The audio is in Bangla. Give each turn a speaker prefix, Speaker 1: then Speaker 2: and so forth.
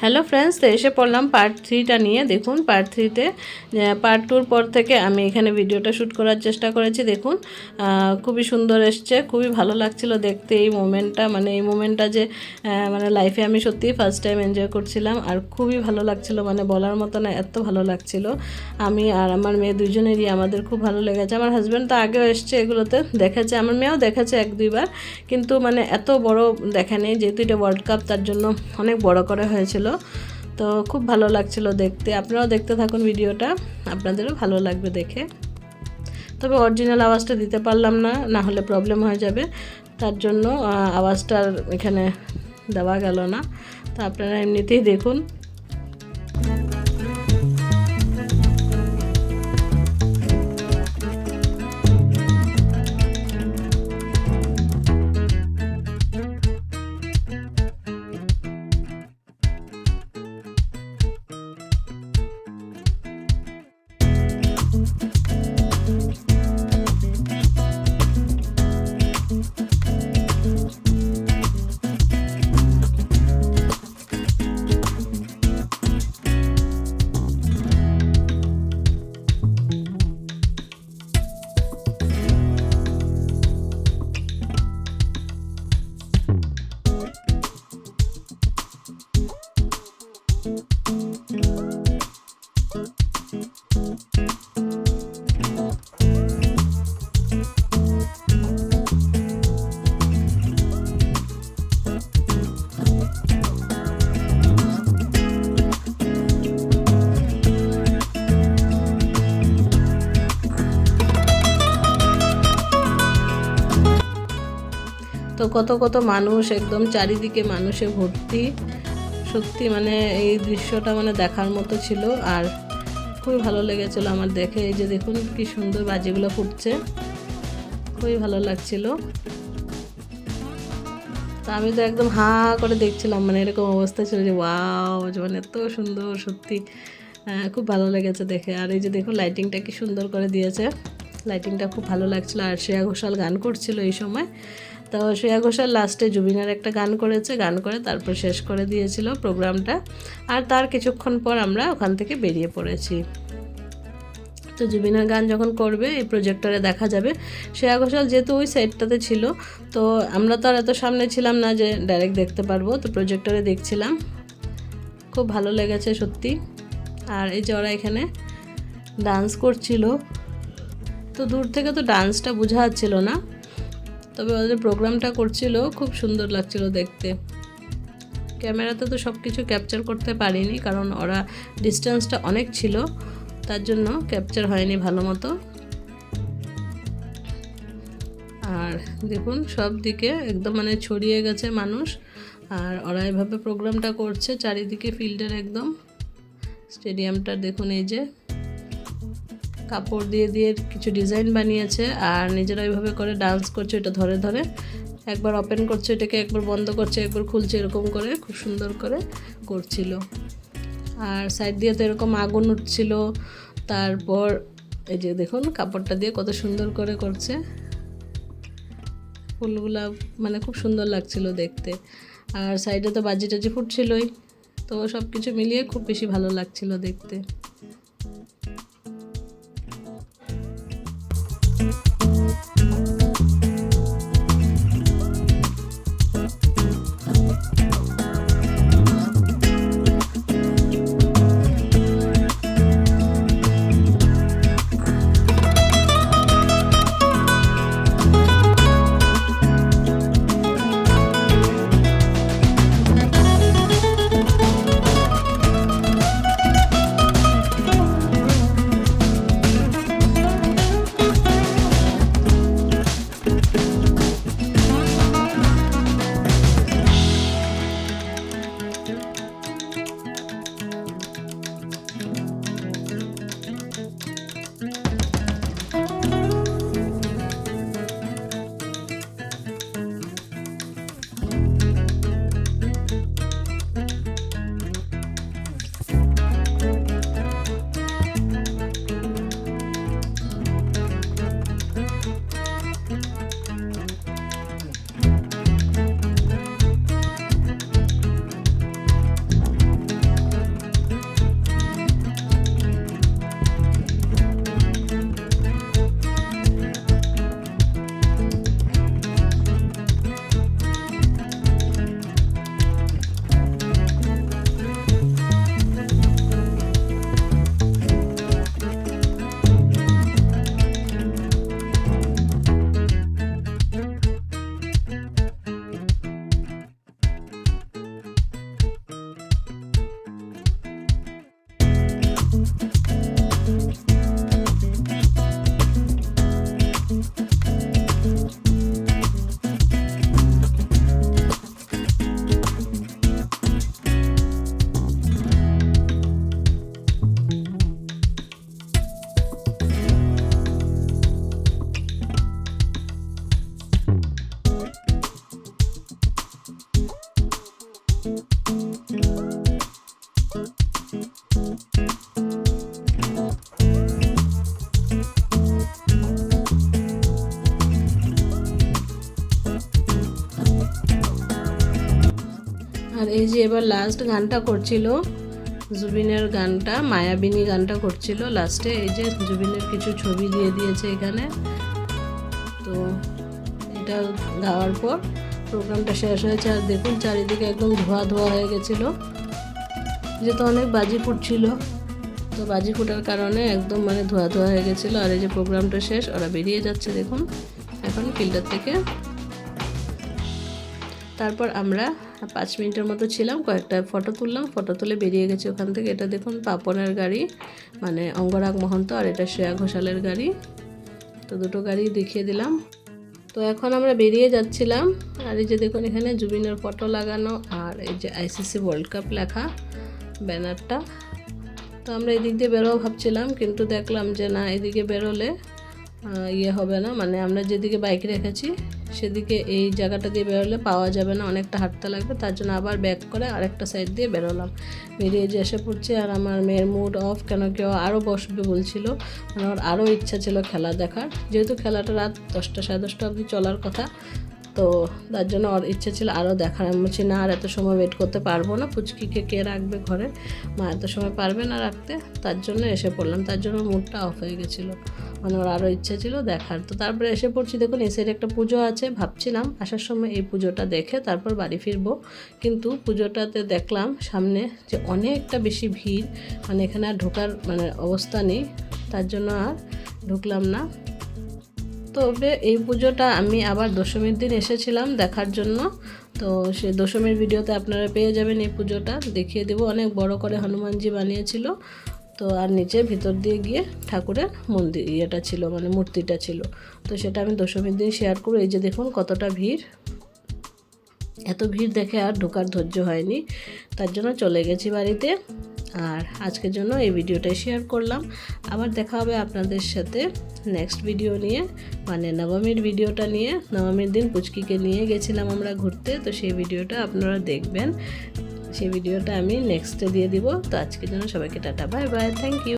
Speaker 1: হ্যালো ফ্রেন্ডস তো এসে পড়লাম পার্ট থ্রিটা নিয়ে। দেখুন পার্ট থ্রিতে পার্ট টুর পর থেকে আমি এখানে ভিডিওটা শ্যুট করার চেষ্টা করেছি, দেখুন। খুবই সুন্দর এসছে, খুবই ভালো লাগছিল দেখতে এই মোমেন্টটা মানে এই মোমেন্টটা যে মানে লাইফে আমি সত্যি ফার্স্ট টাইম এনজয় করছিলাম, আর খুবই ভালো লাগছিল মানে বলার মতো না, এত ভালো লাগছিল। আমি আর আমার মেয়ে দুজনেরই আমাদের খুব ভালো লেগেছে। আমার হাজব্যান্ড তো আগেও এসছে এগুলোতে দেখেছে আমার মেয়েও দেখেছে এক দুইবার। কিন্তু মানে এত বড় দেখেনি যেহেতু এটা ওয়ার্ল্ড কাপ তার জন্য অনেক বড় করে হয়েছিল। তো খুব ভালো লাগছিল দেখতে। আপনারাও দেখতে থাকুন ভিডিওটা। আপনাদেরও ভালো লাগবে দেখে। তবে অরিজিনাল আওয়াজটা দিতে পারলাম না না হলে প্রবলেম হয়ে যাবে। তার জন্য আওয়াজটার এখানে দেওয়া গেল না। তো আপনারা এমনিতেই দেখুন। Bye. তো কত কত মানুষ একদম চারিদিকে মানুষে ভর্তি। সত্যি মানে এই দৃশ্যটা মানে দেখার মতো ছিল আর খুবই ভালো লেগেছিল আমার দেখে। এই যে দেখুন কি সুন্দর বাজিগুলো ফুটছে খুবই ভালো লাগছিল। তো আমি তো একদম হা করে দেখছিলাম মানে এরকম অবস্থা ছিল যে ওয়াও মানে এত সুন্দর সত্যি আহ, খুব ভালো লেগেছে দেখে। আর এই যে দেখুন লাইটিংটা কি সুন্দর করে দিয়েছে। লাইটিংটা খুব ভালো লাগছিল আর শ্রেয়া ঘোষাল গান করছিল এই সময়। তো শ্রেয়া ঘোষাল লাস্টে জুবিনার একটা গান করেছে, গান করে তারপর শেষ করে দিয়েছিল প্রোগ্রামটা আর তার কিছুক্ষণ পর আমরা ওখান থেকে বেরিয়ে পড়েছি। তো জুবিনার গান যখন করবে, এই প্রজেক্টরে দেখা যাবে। শ্রেয়া ঘোষাল যেহেতু ওই সাইডটাতে ছিল, তো আমরা তো আর এত সামনে ছিলাম না যে ডাইরেক্ট দেখতে পারব। তো প্রজেক্টরে দেখছিলাম। খুব ভালো লেগেছে সত্যি। আর এই যে ওরা এখানে ডান্স করছিল তো দূর থেকে তো ডান্সটা বোঝা যাচ্ছিল না। তবে ওদের প্রোগ্রামটা করছিল, খুব সুন্দর লাগছিল দেখতে। ক্যামেরাতে তো সব কিছু ক্যাপচার করতে পারিনি, কারণ ওরা ডিস্টেন্সটা অনেক ছিল, তার জন্য ক্যাপচার হয়নি ভালো মতো। আর দেখুন, সব দিকে একদম মানে ছড়িয়ে গেছে মানুষ, আর ওরা এভাবে প্রোগ্রামটা করছে, চারিদিকে ফিল্ডের একদম। স্টেডিয়ামটা দেখুন এই যে। কাপড় দিয়ে দিয়ে কিছু ডিজাইন বানিয়েছে আর নিজেরা ওইভাবে করে ডান্স করছে এটা ধরে ধরে। একবার ওপেন করছে এটাকে একবার বন্ধ করছে, একবার খুলছে এরকম করে, খুব সুন্দর করে করছিল। আর সাইড দিয়ে তো এরকম আগুন উঠছিল। তারপর এই যে দেখুন কাপড়টা দিয়ে কত সুন্দর করে করছে। ফুলগুলা মানে খুব সুন্দর লাগছিল দেখতে। আর সাইডে তো বাজি টাজি ফুটছিলই। তো সব কিছু মিলিয়ে খুব বেশি ভালো লাগছিল দেখতে। এবার লাস্ট গানটা করছিল, জুবিনের গানটা, মায়াবিনী গানটা করছিল লাস্টে এই যে জুবিনের কিছু ছবি দিয়ে দিয়েছে এখানে। তো এটা গাওয়ার পর প্রোগ্রামটা শেষ হয়েছে। আর দেখুন, চারিদিকে একদম ধোয়া ধোয়া হয়ে গেছিল। যেহেতু অনেক বাজি ফুটছিল। তো বাজি ফুটার কারণে একদম মানে ধোয়া ধোয়া হয়ে গেছিল। আর এই যে প্রোগ্রামটা শেষ, ওরা বেরিয়ে যাচ্ছে, দেখুন। এখন ফিল্ডার থেকে। তারপর আমরা পাঁচ মিনিটের মতো ছিলাম, কয়েকটা ফটো তুললাম ফটো তুলে বেরিয়ে গেছি ওখান থেকে। এটা দেখুন পাপনের গাড়ি মানে অঙ্গরাগ মহন্ত আর এটা শ্রেয়া ঘোষালের গাড়ি। তো দুটো গাড়ি দেখিয়ে দিলাম। তো এখন আমরা বেরিয়ে যাচ্ছিলাম। আর এই যে দেখুন এখানে জুবিনের ফটো লাগানো আর এই যে আইসিসি ওয়ার্ল্ড কাপ লেখা ব্যানারটা। তো আমরা এদিক দিয়ে বেরোবো ভাবছিলাম, কিন্তু দেখলাম যে না, এদিকে বেরোলে ইয়ে হবে না। মানে আমরা যেদিকে বাইক রেখেছি, সেদিকে এই জায়গাটা দিয়ে বেরোলে পাওয়া যাবে না। অনেকটা হাঁটতে লাগবে, তার জন্য আবার ব্যাক করে আরেকটা সাইড দিয়ে বেরোলাম। বেরিয়ে যে এসে পড়ছে, আর আমার মেয়ের মুড অফ কেন কেউ আরও বসবে বলছিল। আমার আরও ইচ্ছা ছিল খেলা দেখার। যেহেতু খেলাটা রাত দশটা, সাড়ে দশটা অবধি চলার কথা তো তার জন্য ওর ইচ্ছে ছিল আরও দেখার। আমি বলছি, না, আর এত সময় ওয়েট করতে পারব না। পুচকিকে কে রাখবে ঘরে? মা এত সময় পারবে না রাখতে। তার জন্য এসে পড়লাম। তার জন্য মুডটা অফ হয়ে গেছিল। মানে ওর আরও ইচ্ছে ছিল দেখার। তো তারপরে এসে পড়ছি। দেখুন সাইডে একটা পুজো আছে, ভাবছিলাম। আসার সময় এই পুজোটা দেখে তারপর বাড়ি ফিরবো। কিন্তু পুজোটাতে দেখলাম সামনে যে অনেকটা বেশি ভিড়। মানে এখানে আর ঢোকার মানে অবস্থা নেই। তার জন্য আর ঢুকলাম না। তবে এই পুজোটা আমি আবার দশমীর দিন এসেছিলাম দেখার জন্য। তো সে দশমীর ভিডিওতে আপনারা পেয়ে যাবেন এই পুজোটা। দেখিয়ে দেবো, অনেক বড় করে হনুমানজি বানিয়েছিল। তো আর নিচে ভিতর দিয়ে গিয়ে ঠাকুরের মন্দির ইয়েটা ছিল মানে মূর্তিটা ছিল। তো সেটা আমি দশমীর দিন শেয়ার করব। এই যে দেখুন কতটা ভিড়। এত ভিড় দেখে আর ঢোকার ধৈর্য হয়নি। তার জন্য চলে গেছি বাড়িতে। আর আজকের জন্য এই ভিডিওটাই শেয়ার করলাম। আবার দেখা হবে আপনাদের সাথে নেক্সট ভিডিও নিয়ে মানে নবমীর ভিডিওটা নিয়ে। নবমীর দিন পুচকিকে নিয়ে গেছিলাম আমরা ঘুরতে, তো সেই ভিডিওটা আপনারা দেখবেন। সেই ভিডিওটা আমি নেক্সটে দিয়ে দিব। তো আজকের জন্য সবাইকে tata bye bye thank you